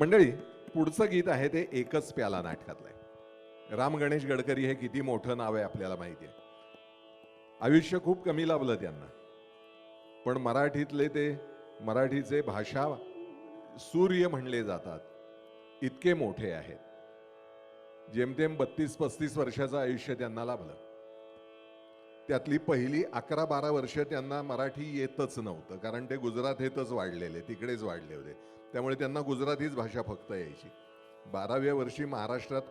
मंडळी पुढचं गीत आहे ते एकच प्याला नाटकातलं आहे राम गणेश गडकरी हे किती मोठं नाव आहे आपल्याला माहिती आहे. आयुष्य खूप कमी लाभलं त्यांना. पण मराठीतले ते मराठीचे भाषा सूर्य म्हणले जातात. इतके मोठे आहेत. जेमतेम बत्तीस पस्तीस वर्षाचं आयुष्य त्यांना लाभलं. त्यातली पहिली अकरा बारा वर्ष त्यांना मराठी येतच नव्हतं. कारण ते गुजरात येतच वाढलेले तिकडेच वाढले होते. त्यामुळे त्यांना गुजरातीच भाषा फक्त यायची. बाराव्या वर्षी महाराष्ट्रात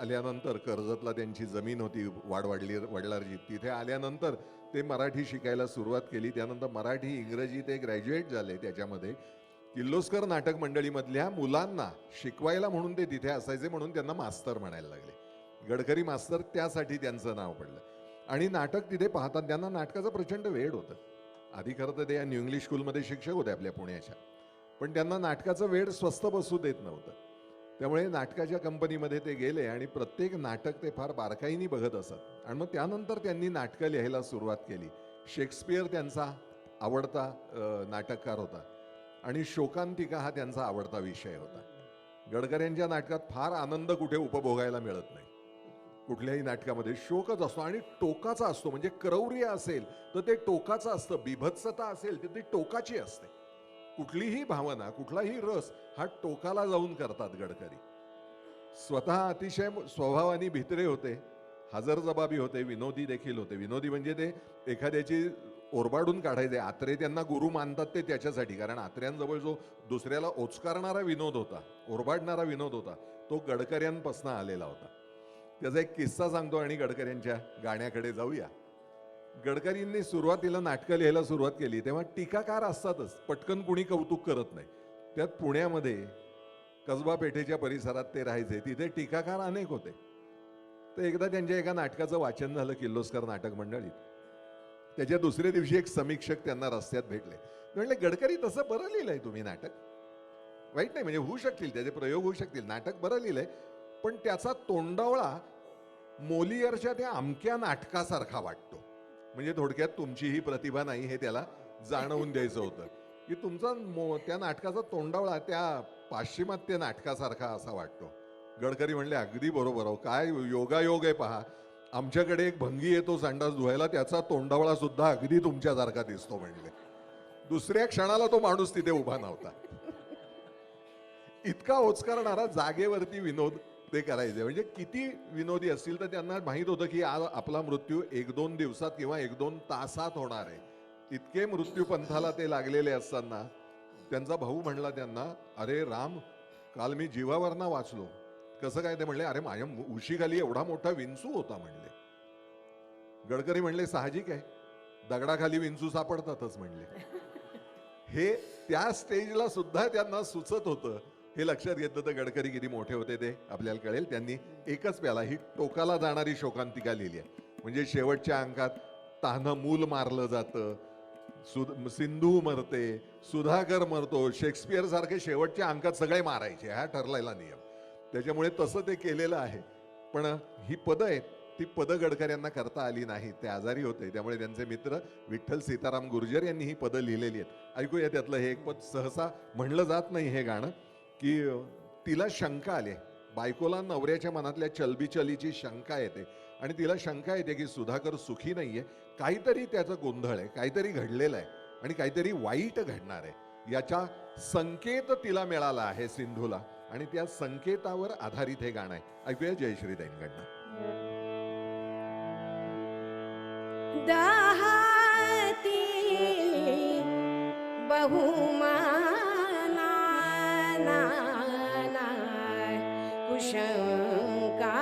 आल्यानंतर कर्जतला त्यांची जमीन होती वाडवाडली वडलारजी. तिथे आल्यानंतर ते मराठी शिकायला सुरुवात केली. त्यानंतर मराठी इंग्रजी ते ग्रॅज्युएट झाले त्याच्यामध्ये. किर्लोस्कर नाटक मंडळीमधल्या मुलांना शिकवायला म्हणून ते तिथे असायचे म्हणून त्यांना मास्तर म्हणायला लागले. गडकरी मास्तर त्यासाठी त्यांचं नाव पडलं. आणि नाटक तिथे पाहतात त्यांना नाटकाचं प्रचंड वेळ होतं. आधी खरं तर ते या न्यू इंग्लिश स्कूलमध्ये शिक्षक होते आपल्या पुण्याच्या. पण त्यांना नाटकाचं वेळ स्वस्त बसू देत नव्हतं. त्यामुळे नाटकाच्या कंपनीमध्ये ते गेले आणि प्रत्येक नाटक ते फार बारकाईने बघत असत. आणि मग त्यानंतर त्यांनी नाटकं लिहायला सुरुवात केली. शेक्सपियर त्यांचा आवडता नाटककार होता. आणि शोकांतिका हा त्यांचा आवडता विषय होता. गडकऱ्यांच्या नाटकात फार आनंद कुठे उपभोगायला मिळत नाही. कुठल्याही नाटकामध्ये शोकच असतो आणि टोकाचा असतो. म्हणजे क्रौर्य असेल तर ते टोकाचं असतं. बिभत्सता असेल तर ती टोकाची असते. कुठलीही भावना कुठलाही रस हा टोकाला जाऊन करतात गडकरी. स्वतः अतिशय स्वभावाने भित्रे होते हजरजबाबी होते विनोदी देखील होते. विनोदी म्हणजे ते एखाद्याची ओरबाडून काढायचे. आत्रे त्यांना गुरु मानतात ते त्याच्यासाठी. कारण आत्र्यांजवळ जो दुसऱ्याला ओचकारणारा विनोद होता ओरबाडणारा विनोद होता तो गडकऱ्यांपासून आलेला होता. त्याचा एक किस्सा सांगतो आणि गडकऱ्यांच्या गाण्याकडे जाऊया. गडकरींनी सुरुवातीला नाटकं लिहायला सुरुवात केली तेव्हा टीकाकार असतातच. पटकन कुणी कौतुक करत नाही. त्यात पुण्यामध्ये कसबा पेठेच्या परिसरात ते राहायचे. तिथे टीकाकार अनेक होते. तर एकदा त्यांच्या एका नाटकाचं वाचन झालं किर्लोस्कर नाटक मंडळीत. त्याच्या दुसऱ्या दिवशी एक समीक्षक त्यांना रस्त्यात भेटले. म्हणले गडकरी तसं बरं लिहिलंय तुम्ही नाटक? वाईट नाही म्हणजे होऊ शकतील त्याचे प्रयोग होऊ शकतील. नाटक बरं लिहिलंय पण त्याचा तोंडावळा मोलियरच्या त्या अमक्या नाटकासारखा वाटतो. म्हणजे थोडक्यात तुमची ही प्रतिभा नाही हे त्याला जाणवून द्यायचं होतं. की तुमचा मो त्या नाटकाचा तोंडावळा त्या पाश्चिमात्य नाटकासारखा असा वाटतो. गडकरी म्हणले अगदी बरोबर हो काय योगायोग आहे पहा. आमच्याकडे एक भंगी येतो संडास धुवायला त्याचा तोंडावळा सुद्धा अगदी तुमच्यासारखा दिसतो म्हणले. दुसऱ्या क्षणाला तो माणूस तिथे उभा नव्हता. इतका ओचकारणारा जागेवरती विनोद ते करायचे. म्हणजे किती विनोदी असतील तर त्यांना माहीत होतं की आज आपला मृत्यू एक दोन दिवसात किंवा एक दोन तासात होणार आहे. इतके मृत्यू पंथाला ते लागलेले असताना त्यांचा भाऊ म्हणला त्यांना अरे राम काल मी जीवावरना वाचलो. कसं काय? ते म्हणले अरे माझ्या उशीखाली एवढा मोठा विंचू होता म्हणले. गडकरी म्हणले साहजिक आहे. दगडाखाली विंचू सापडतातच म्हणले. हे त्या स्टेजला सुद्धा त्यांना सुचत होतं. हे लक्षात घेतलं तर गडकरी किती मोठे होते ते आपल्याला कळेल. त्यांनी एकच प्याला ही टोकाला जाणारी शोकांतिका लिहिली आहे. म्हणजे शेवटच्या अंकात तान्ह मूल मारलं जातं सुद सिंधू मरते सुधाकर मरतो शेक्सपियर सारखे शेवटच्या अंकात सगळे मारायचे हा ठरलेला नियम. त्याच्यामुळे तसं ते केलेलं आहे. पण ही पदं आहेत ती पदं गडकऱ्यांना करता आली नाही ते आजारी होते त्यामुळे त्यांचे मित्र विठ्ठल सीताराम गुर्जर यांनी ही पदं लिहिलेली आहेत. ऐकूया त्यातलं हे एक पद सहसा म्हणलं जात नाही हे गाणं. की तिला शंका आली बायकोला नवऱ्याच्या मनातल्या चलबिचलीची शंका येते. आणि तिला शंका येते की सुधाकर सुखी नाहीये. काहीतरी त्याचं गोंधळ आहे. काहीतरी घडलेलं आहे. आणि काहीतरी वाईट घडणार आहे. याचा संकेत तिला मिळाला आहे सिंधूला. आणि त्या संकेतावर आधारित हे गाणं आहे. ऐकूया जयश्री दैनकडनं दहाती ಕುಶಂಕಾ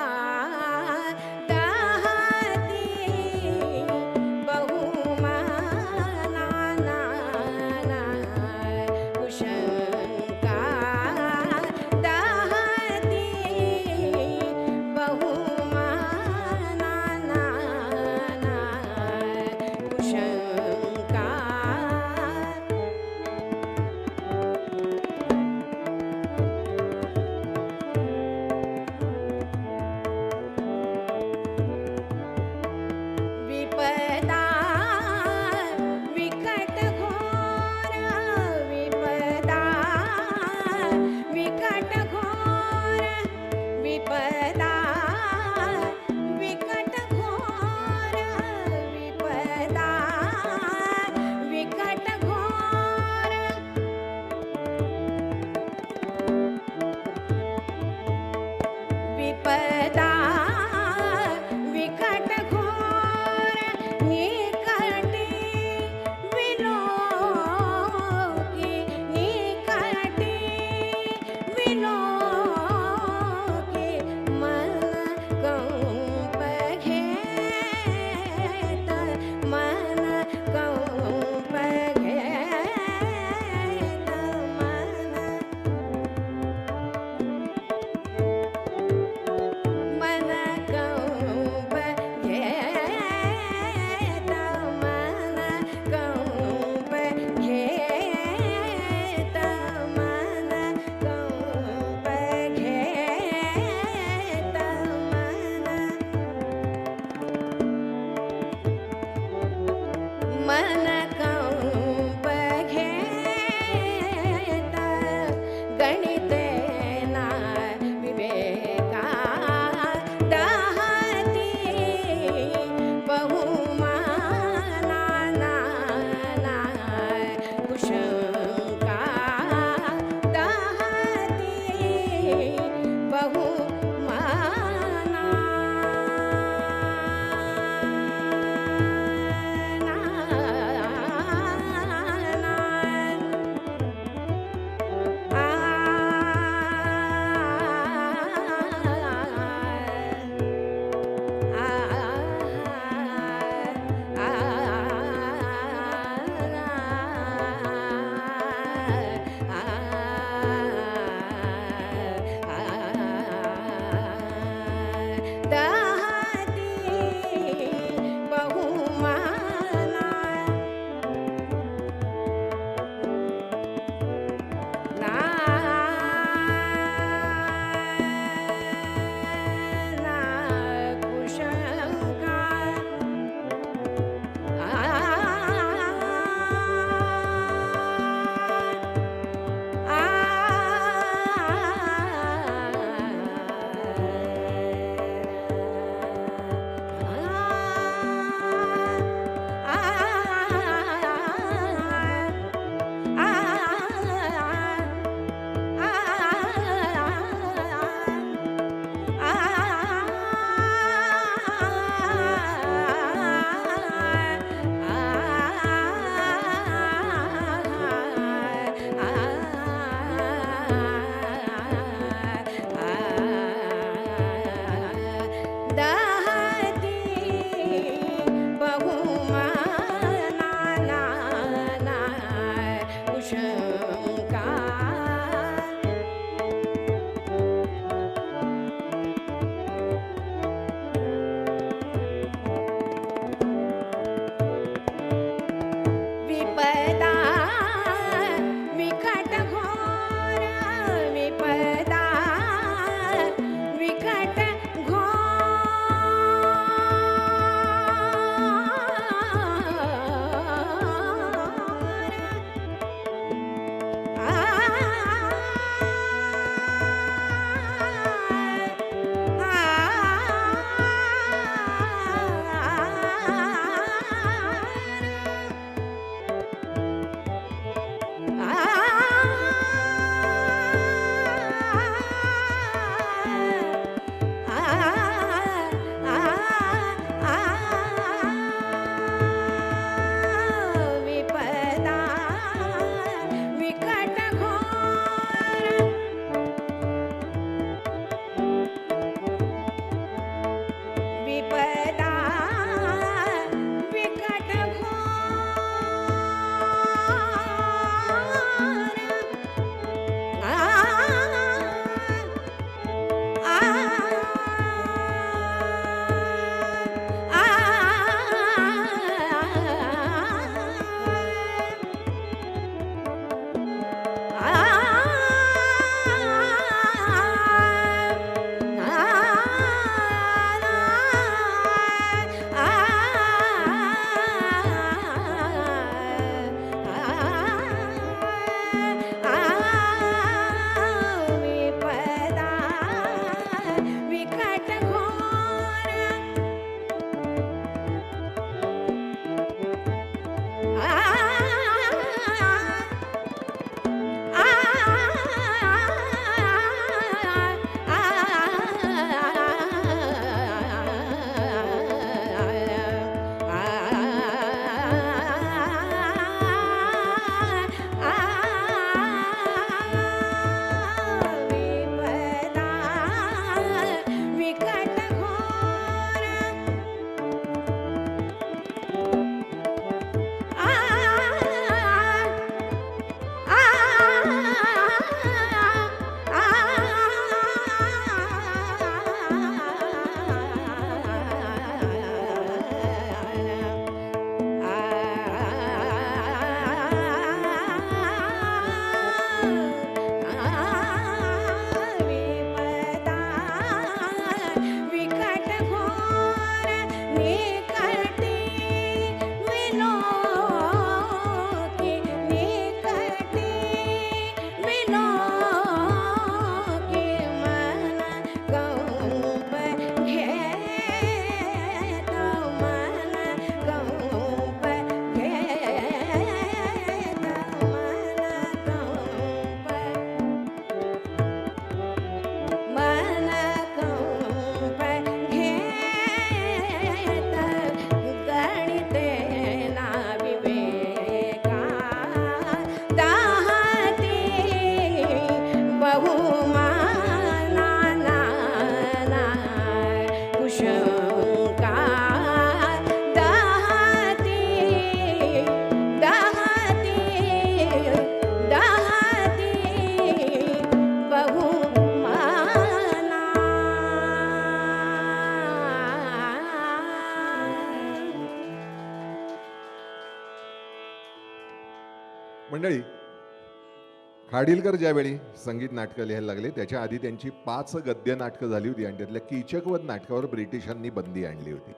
खाडीलकर ज्यावेळी संगीत नाटकं लिहायला लागले त्याच्या आधी त्यांची पाच गद्य नाटकं झाली होती आणि त्यातल्या कीचकवध नाटकावर ब्रिटिशांनी बंदी आणली होती.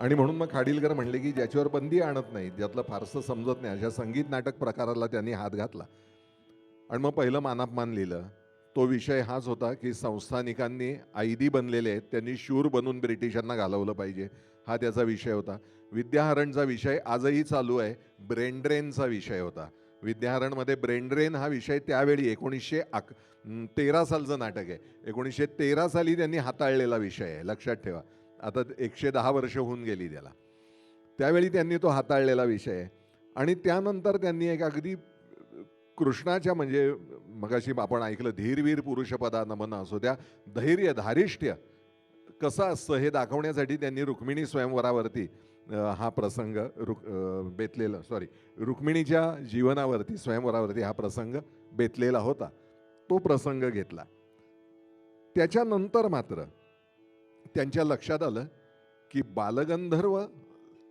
आणि म्हणून मग खाडीलकर म्हणले की ज्याच्यावर बंदी आणत नाही ज्यातलं फारसं समजत नाही अशा संगीत नाटक प्रकाराला त्यांनी हात घातला. आणि मग पहिलं मानापमान लिहिलं तो विषय हाच होता की संस्थानिकांनी आयदी बनलेले आहेत त्यांनी शूर बनून ब्रिटिशांना घालवलं पाहिजे हा त्याचा विषय होता. विद्याहरणचा विषय आजही चालू आहे ब्रेन ड्रेनचा विषय होता. विद्याहरणमध्ये ब्रेन ड्रेन हा विषय त्यावेळी एकोणीसशे अक तेरा सालचं नाटक आहे. एकोणीसशे तेरा साली त्यांनी हाताळलेला विषय आहे. लक्षात ठेवा. आता एकशे दहा वर्ष होऊन गेली त्याला. त्यावेळी त्यांनी तो हाताळलेला विषय आहे. आणि त्यानंतर त्यांनी एक अगदी कृष्णाच्या म्हणजे मगाशी आपण ऐकलं धीरवीर पुरुषपदा नमन असो त्या धैर्य धारिष्ट्य कसं असतं हे दाखवण्यासाठी त्यांनी रुक्मिणी स्वयंवरावरती हा प्रसंग रुक बेतलेला सॉरी रुक्मिणीच्या जीवनावरती स्वयंवरावरती हा प्रसंग बेतलेला होता. तो प्रसंग घेतला. त्याच्यानंतर मात्र त्यांच्या लक्षात आलं की बालगंधर्व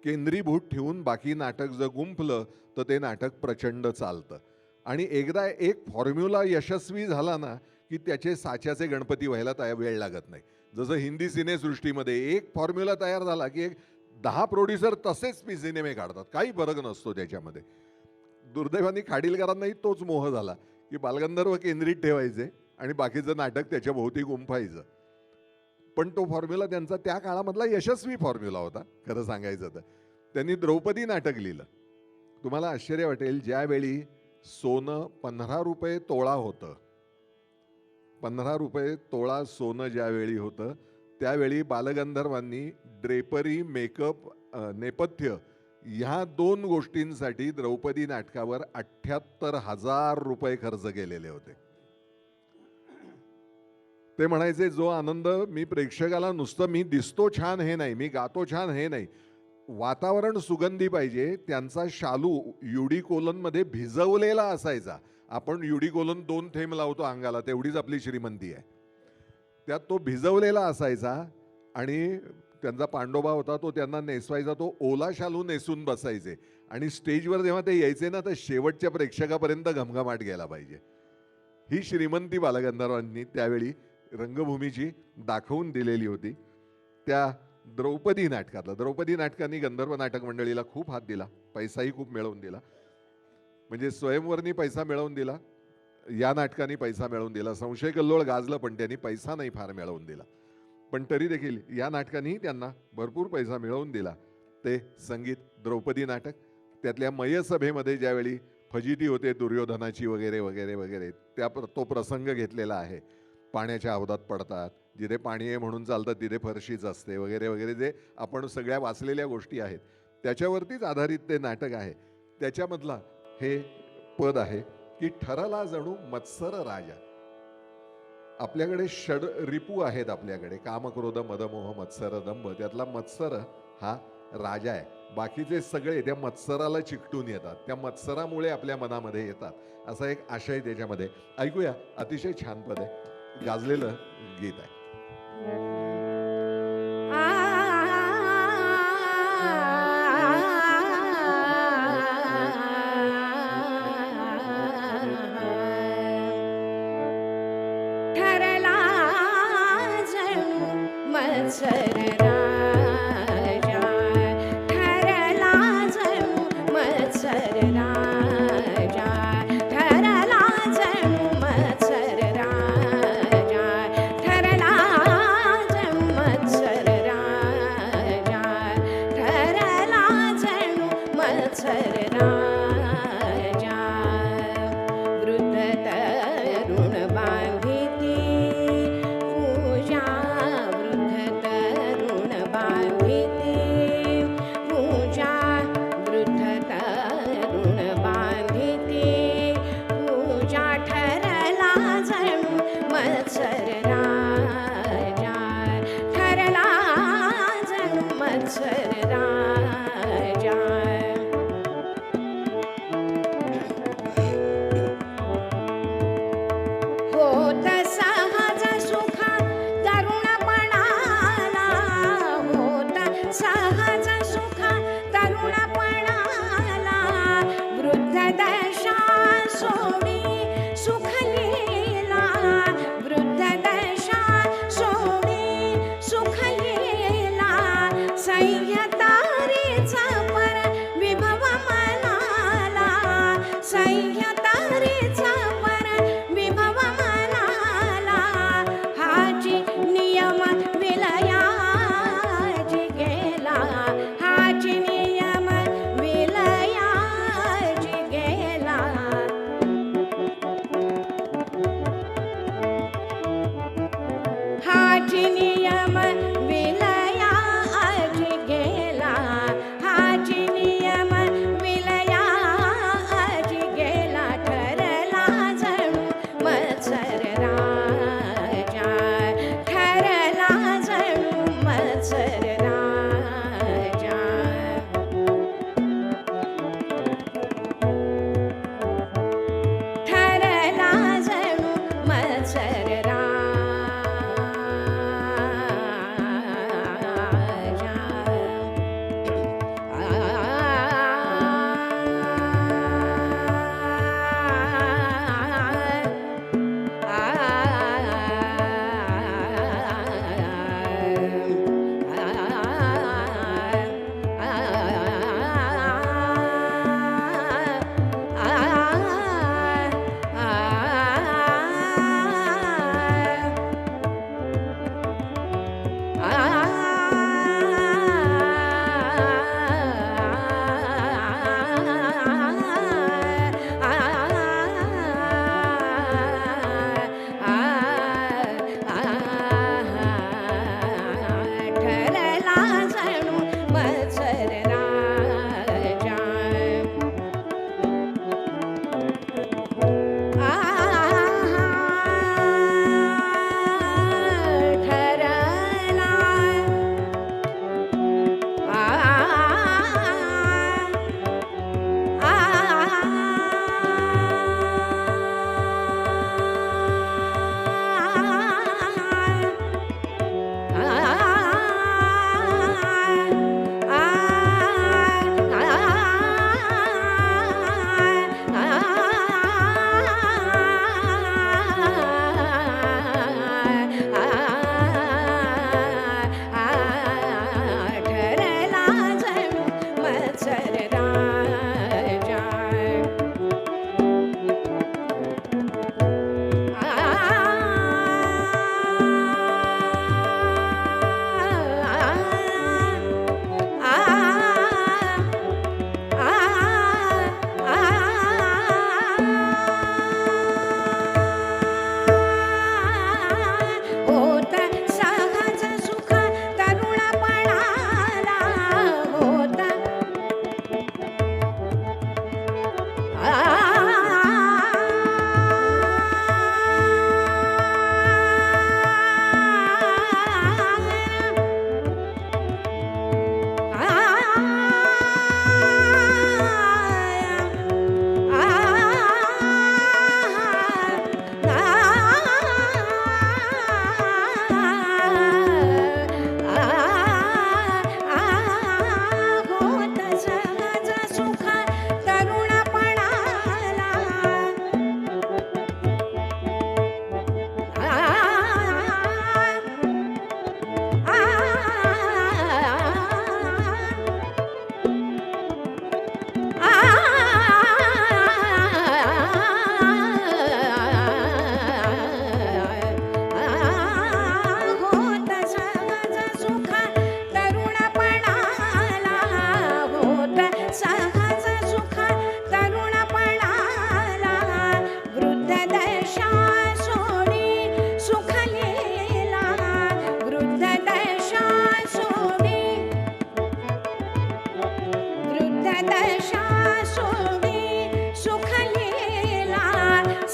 केंद्रीभूत ठेवून बाकी नाटक जर गुंफलं तर ते नाटक प्रचंड चालतं. आणि एकदा एक फॉर्म्युला यशस्वी झाला ना की त्याचे साच्याचे गणपती व्हायला तया वेळ लागत नाही. जसं हिंदी सिनेसृष्टीमध्ये एक फॉर्म्युला तयार झाला की एक दहा प्रोड्युसर तसेच मी सिनेमे काढतात. काही फरक नसतो त्याच्यामध्ये. दुर्दैवाने खाडीलकरांनाही तोच मोह झाला की बालगंधर्व केंद्रित ठेवायचे आणि बाकीचं नाटक त्याच्या भोवती गुंफायचं. पण तो फॉर्म्युला त्यांचा त्या काळामधला यशस्वी फॉर्म्युला होता खरं सांगायचं तर. त्यांनी द्रौपदी नाटक लिहिलं. तुम्हाला आश्चर्य वाटेल ज्यावेळी सोनं पंधरा रुपये तोळा होतं. पंधरा रुपये तोळा सोनं ज्यावेळी होतं त्यावेळी बालगंधर्वांनी ड्रेपरी मेकअप नेपथ्य ह्या दोन गोष्टींसाठी द्रौपदी नाटकावर अठ्ठ्याहत्तर हजार रुपये खर्च केलेले होते. ते म्हणायचे जो आनंद मी प्रेक्षकाला नुसतं मी दिसतो छान हे नाही मी गातो छान हे नाही. वातावरण सुगंधी पाहिजे त्यांचा शालू युडीकोलनमध्ये भिजवलेला असायचा. आपण युडी कोलन दोन थेंब लावतो अंगाला तेवढीच आपली श्रीमंती आहे. त्यात तो भिजवलेला असायचा आणि त्यांचा पांडोबा होता तो त्यांना नेसवायचा तो ओला शालू नेसून बसायचे. आणि स्टेजवर जेव्हा ते यायचे ना तर शेवटच्या प्रेक्षकापर्यंत घमघमाट गेला पाहिजे. ही श्रीमंती बालगंधर्वांनी त्यावेळी रंगभूमीची दाखवून दिलेली होती. त्या द्रौपदी नाटकातला द्रौपदी नाटकांनी गंधर्व नाटक मंडळीला खूप हात दिला पैसाही खूप मिळवून दिला. म्हणजे स्वयंवरनी पैसा मिळवून दिला. या नाटकाने पैसा मिळवून दिला. संशय कल्लोळ गाजलं पण त्यांनी पैसा नाही फार मिळवून दिला. पण तरी देखील या नाटकानेही त्यांना भरपूर पैसा मिळवून दिला. ते संगीत द्रौपदी नाटक त्यातल्या मयसभेमध्ये ज्यावेळी फजिती होते दुर्योधनाची वगैरे वगैरे वगैरे त्या प्र- तो प्रसंग घेतलेला आहे. पाण्याच्या अवधात पडतात जिथे पाणी आहे म्हणून चालतं तिथे फरशीच असते वगैरे वगैरे जे आपण सगळ्या वाचलेल्या गोष्टी आहेत. त्याच्यावरतीच आधारित ते नाटक आहे. त्याच्यामधला हे पद आहे की ठरला जणू मत्सर राजा. आपल्याकडे षड रिपू आहेत आपल्याकडे. कामक्रोध मदमोह मत्सर दंभ. त्यातला मत्सर हा राजा आहे. बाकीचे सगळे त्या मत्सराला चिकटून येतात. त्या मत्सरामुळे आपल्या मनामध्ये येतात. असा एक आशय त्याच्यामध्ये. ऐकूया. अतिशय छान पद आहे. गाजलेलं गीत आहे. मत्सर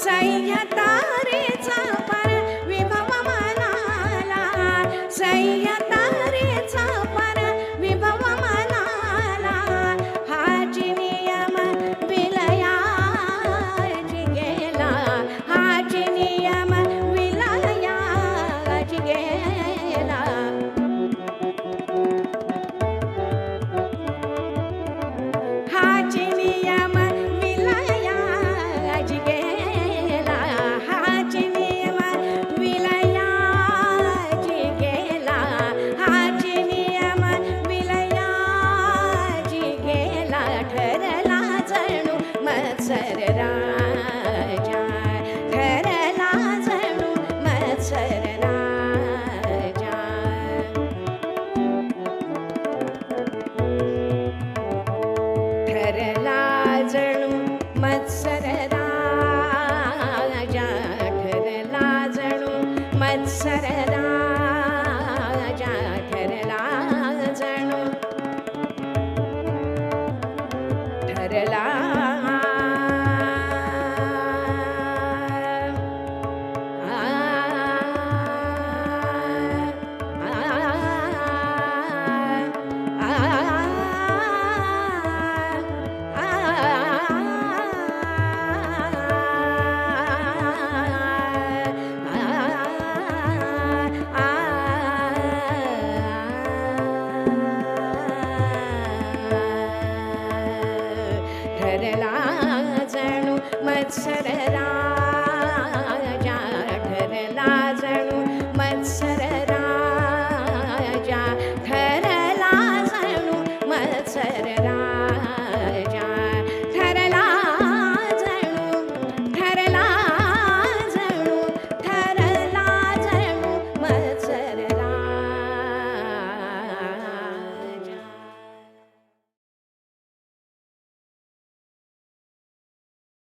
চাইয়া তারে চাপার